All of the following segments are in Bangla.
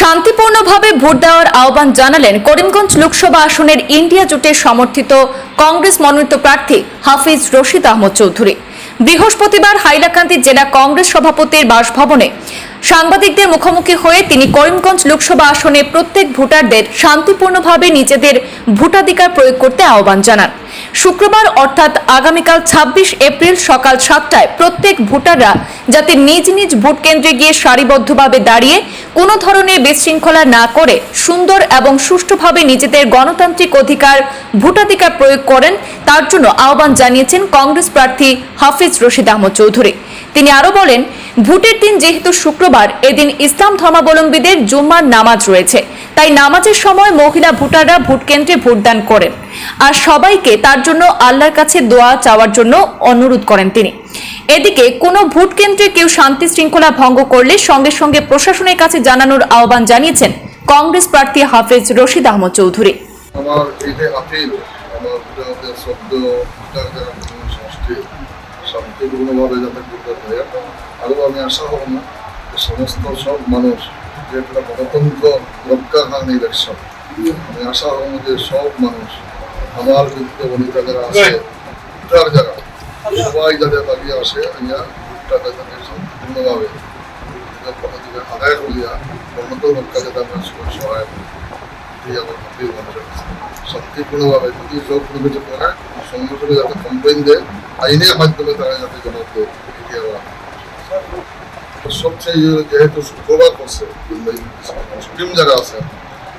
শান্তিপূর্ণভাবে ভোট দেওয়ার আহ্বান জানালেন করিমগঞ্জ লোকসভা আসনের ইন্ডিয়া জোটের সমর্থিত কংগ্রেস মনোনীত প্রার্থী হাফিজ রশিদ আহমদ চৌধুরী। বৃহস্পতিবার হাইলাকান্দি জেলা কংগ্রেস সভাপতির বাসভবনে সাংবাদিকদের মুখোমুখি হয়ে তিনি করিমগঞ্জ লোকসভা আসনে প্রত্যেক ভোটারদের শান্তিপূর্ণভাবে নিজেদের ভোটাধিকার প্রয়োগ করতে আহ্বান জানান। শুক্রবার অর্থাৎ আগামীকাল ছাব্বিশ এপ্রিল সকাল সাতটায় প্রত্যেক ভোটাররা যাতে নিজ নিজ ভোট কেন্দ্রে গিয়ে সারিবদ্ধভাবে দাঁড়িয়ে কোনো ধরনের বিশৃঙ্খলা না করে সুন্দর এবং সুষ্ঠুভাবে নিজেদের গণতান্ত্রিক অধিকার ভোটাধিকার প্রয়োগ করেন, তার জন্য আহ্বান জানিয়েছেন কংগ্রেস প্রার্থী হাফিজ রশিদ আহমদ চৌধুরী। তিনি আরও বলেন ভোটের দিন যেহেতু শুক্রবার, এদিন ইসলাম ধর্মাবলম্বীদের জুম্মার নামাজ রয়েছে। তাই নামাজের সময় মহিলা ভোটাররা ভোট কেন্দ্রে ভোটদান করেন। আর সবাইকে তার জন্য আল্লাহর কাছে দোয়া চাওয়ার জন্য অনুরোধ করেন তিনি। এদিকে কোনো ভোট কেন্দ্রে কেউ শান্তি শৃঙ্খলা ভঙ্গ করলে সঙ্গে সঙ্গে প্রশাসনের কাছে জানানোর আহ্বান জানিয়েছেন কংগ্রেস প্রার্থী হাফেজ রশিদ আহমদ চৌধুরী। আমার আমার গুজরাটের শব্দ যার যারা সংস্কৃতি শান্তিপূর্ণভাবে যাতে করতে হয় আরও আমি আশা হব না যে সমস্ত সব মানুষ যে একটা গণতন্ত্র রক্ষা খান ইলেকশন আমি আশা হব যে সব মানুষ আমার বিরুদ্ধে বনিতা যারা আছে ভোটার যারা সবাই যাতে দাঁড়িয়ে আসে ইয়া ভোটার যাতে সম্পূর্ণভাবে নিজের পদ্ধতিকে আদায় করিয়া গণতন্ত্র রক্ষা যাতে আমরা সবাই সহায় করি এই আমার আপিল মানুষের কাছে শান্তিপূর্ণভাবে যদি সব কোনো কিছু করে সঙ্গে যাতে কমপ্লেন দেয় আইনের মাধ্যমে তারা যাতে দেয় আমার সবচেয়ে যেহেতু শুক্রবার করছে মুসলিম যারা আছে,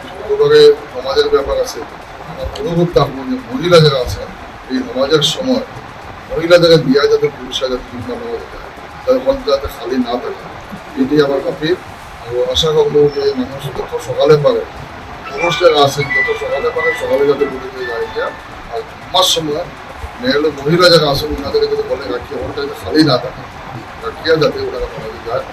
শুক্রবারে সমাজের ব্যাপার আছে অনুরোধ থাকব যে মহিলা যারা আছে, এই সমাজের সময় মহিলাদের বিয়া যাতে পুরুষরা যাতে চিন্তা না যায় তাদের মন যাতে খালি না থাকে। এটি আমার কাপির আশা করব যে মানুষ যত সকালে পারে, পুরুষ যারা আছেন, যত সকালে পারে, সকালে যাতে ঘুরে দিয়ে যায় আমার সময় মেয়ে মহিলা যারা আছেন ওনাদেরকে যাতে বলে রাখি ওটা যাতে খালি না থাকে রাখিয়া যাতে ওনারা সমাজে যায়